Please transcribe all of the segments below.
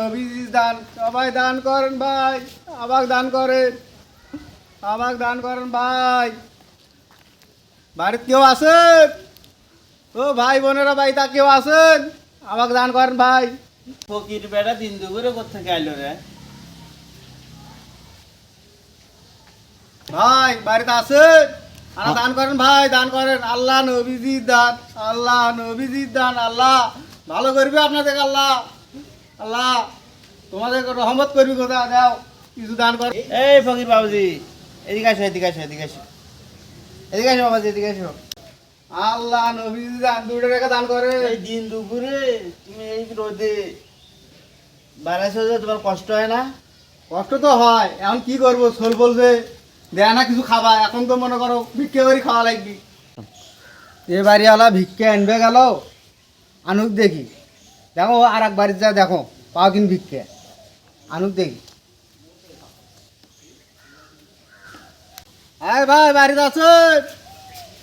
নবীজি দান সবাই দান করেন ভাই আমাকে দান করেন আমাকে দান করেন ভাই। বাড়িতে কেউ আছেন? ও ভাই বোনেরা ভাই তা কেউ আছেন? আমাকে দান করেন ভাই। ফকির বেড়া দিন দুপুরে কোথেকে আইলো রে? ভাই বাড়িতে আছেন? আর দান করেন ভাই দান করেন। আল্লাহ নবীজি দান আল্লাহ নবীজি দান আল্লাহ। ভালো করবে আপনাদের আল্লাহ। আল্লাহ তোমাদের রহমত করবি কোথা দাও কিছু দান করে। এই ফকির বাবুজি এদিকে আসো এদিকে আসো এদিকে আসো। এদিকে আসো বাবাজি এদিকে আসো। আল্লাহ নবীজি দান দুটো রেখে দান করে। এই দিন দুপুরে তুমি এই রোদে বাড়াইছো যে তোমার কষ্ট হয় না? কষ্ট তো হয় এখন কি করব? সোল বলছে দেয় না কিছু খাবা এখন তো মনে করো ভিক্ষে করে খাওয়া লাগবি। এ বাড়িওয়ালা ভিক্ষে আনবে গেল আনুক দেখি। দেখো আর এক বাড়িতে যা দেখো পাও কিন ভিক্ষে। আনুক দেখি। আয় ভাই বাড়িতে আছে?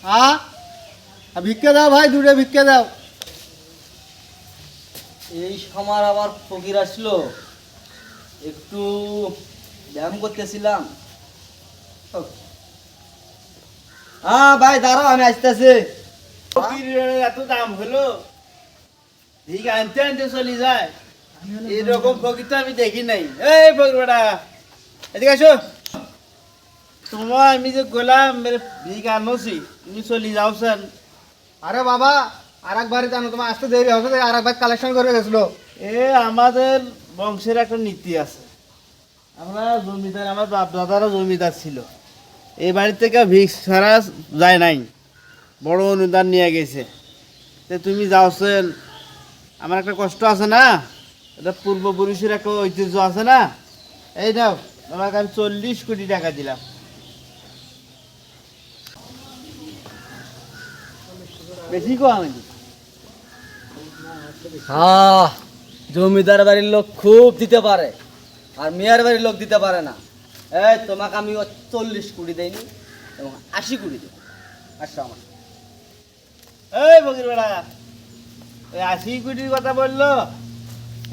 হ্যাঁ? ভিক্ষে দাও ভাই দুটো ভিক্ষে দাও। এই সময় আবার ফকির আসলো। একটু ব্যায়াম করতেছিলাম। হ্যাঁ ভাই দাঁড়াও আমি আসতেছি। এত দাম হলো? ঠিক আনতে আনতে চলে যায়। এরকম ফকির তো আমি দেখি নাই। এই ফকির বেটা এদিকে আসো তোমার আমি যে গোলাম মেরে ভিক আনোছি তুমি চলে যাওছেন আরে বাবা আর এক বাড়িতে আনো তোমার আসতে দেরি হবে আর এক বার কালেকশন করে গেছিল এ আমাদের বংশের একটা নীতি আছে। আমরা জমিদার আমার বাপ দাদারা জমিদার ছিল। এই বাড়ি থেকে ভিক্স ছাড়া যায় নাই। বড় অনুদান নিয়ে গেছে। তুমি যাওছেন আমার একটা কষ্ট আছে না? এটা পূর্বপুরুষের একটা ঐতিহ্য আছে না? এই নাও তোমাকে আমি চল্লিশ কোটি টাকা দিলাম। বেশি কো নাকি হ্যাঁ জমিদার বাড়ির লোক খুব দিতে পারে আর মেয়ার বাড়ির লোক দিতে পারে না। এই তোমাকে আমি চল্লিশ কোটি দেয়নি এবং আশি কোটি দেবো। আসো আমার। এই ফকির বেড়া। ওই আশি কোটির কথা বলল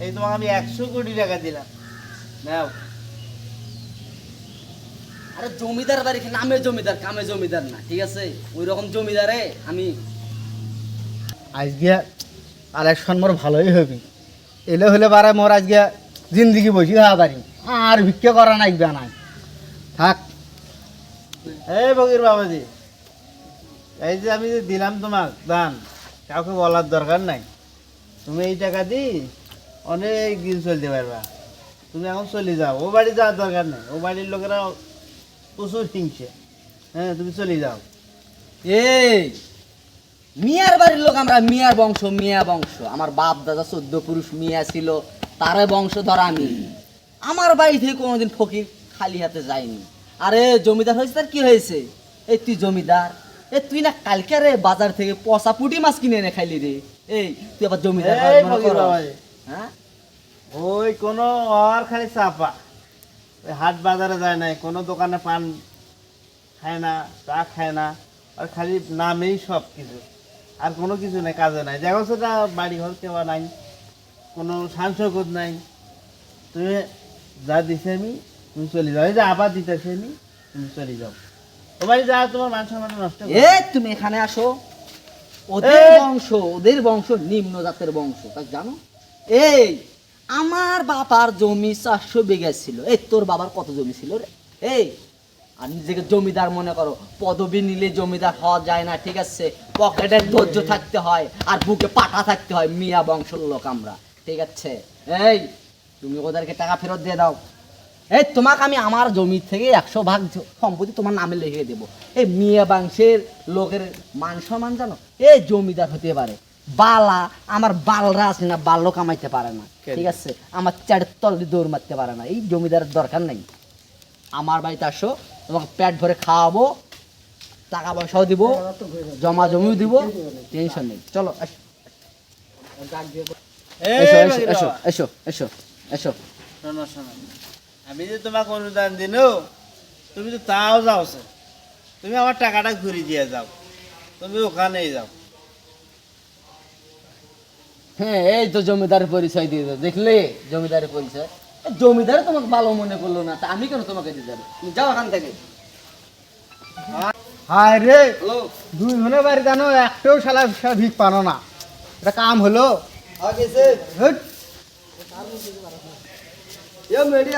এই তোমাকে আমি একশো কোটি টাকা দিলাম। নাও। আরে জমিদার বাড়ি নামে জমিদার কামে জমিদার না ঠিক আছে? ওই রকম জমিদারে আমি আজকে কালেকশন মোর ভালোই হবে। এলে হলে পারে মোর আজকে জিন্দিগি বসি হওয়া পারি। আর ভিক্ষে করা নাই নাই। থাক। এই ফকির বাবাজি এই যে আমি যে দিলাম তোমাক দান কাউকে বলার দরকার নাই। তুমি এই টাকা দি অনেক দিন চলতে পারবা। তুমি এখন চলে যাও। ও বাড়ি যাওয়ার দরকার নেই। ও বাড়ির লোকেরা প্রচুর হিংসে। হ্যাঁ তুমি চলে যাও। এই, মিয়ার বাড়ির লোক আমরা, মিয়ার বংশ, মিয়া বংশ। আমার বাপ দাদা চোদ্দ পুরুষ, মিয়া ছিল, তারে বংশ ধর আমি। আমার বাড়ি থেকে কোনোদিন ফকির খালি হাতে যায়নি। আরে, জমিদার হয়েছে তার কি হয়েছে? এই তুই জমিদার। এ তুই না কালকে রে বাজার থেকে পচা পুটি মাছ কিনে এনে খাইলি রে। এই তুই আবার? বাবাজি। হ্যাঁ? ওই কোনো আর খালি চাপা। ওই হাট বাজারে যায় নাই কোনো দোকানে পান খায় না চা খায় না আর খালি নামেই সব কিছু। আর কোনো কিছু নাই কাজে নাই। দেখো সেটা বাড়ি ঘর কেউ নাই কোনো সাংসদ নাই। তুমি যা দিছে আমি তুমি চলে যাও। এই যে আবার দিতেছে আমি তুমি চলে যাও। ও যা তোমার মান সম্মান নষ্ট এ তুমি এখানে আসো। ওদের বংশ ওদের বংশ নিম্ন জাতের বংশ তা জানো? এই আমার বাবার জমি চারশো বিঘা ছিল। এই তোর বাবার কত জমি ছিল রে? এই আর নিজেকে জমিদার মনে করো। পদবি নিলে জমিদার হওয়া যায় না ঠিক আছে? পকেটে ধৈর্য থাকতে হয় আর বুকে পাটা থাকতে হয়। মিয়া বংশের লোক আমরা ঠিক আছে? এই তুমি ওদেরকে টাকা ফেরত দিয়ে দাও। এই তোমাকে আমি আমার জমি থেকে একশো ভাগ সম্পত্তি তোমার নামে লিখে দেবো। এই মিয়া বংশের লোকের মান সম্মান জানো? এই জমিদার হতে পারে। বালা আমার বালরা আছে না বাল্য কামাইতে পারে না। ঠিক আছে? আমার চারের তল দৌড় মারতে পারে না। এই জমিদারের দরকার নেই। আমার বাড়িতে আসো তোমাকে পেট ভরে খাওয়াবো টাকা পয়সাও দিব জমা জমিও দিব টেনশন নেই। চলো এসো এসো এসো এসো এসো এসো। শোনো শোনো। আমি যে তোমাকে অনুদান দিনও তুমি তো তাও যাও তুমি আমার টাকাটা ঘুরে দিয়ে যাও। তুমি ওখানেই যাও। হ্যাঁ এই তো জমিদারের পরিচয় দিয়ে দাও। দেখলে জমিদারের পরিচয়। জমিদার তোমাকে ভালো মনে করল না তা আমি কেন তোমাকে দিতে যাব? তুমি যাও এখান থেকে। হায় রে! হ্যালো। দুই জনের বাড়ি জানো একটাও শালা শালা ভিক পানো না। এটা কাম হলো। আগে হেট। এ মেডি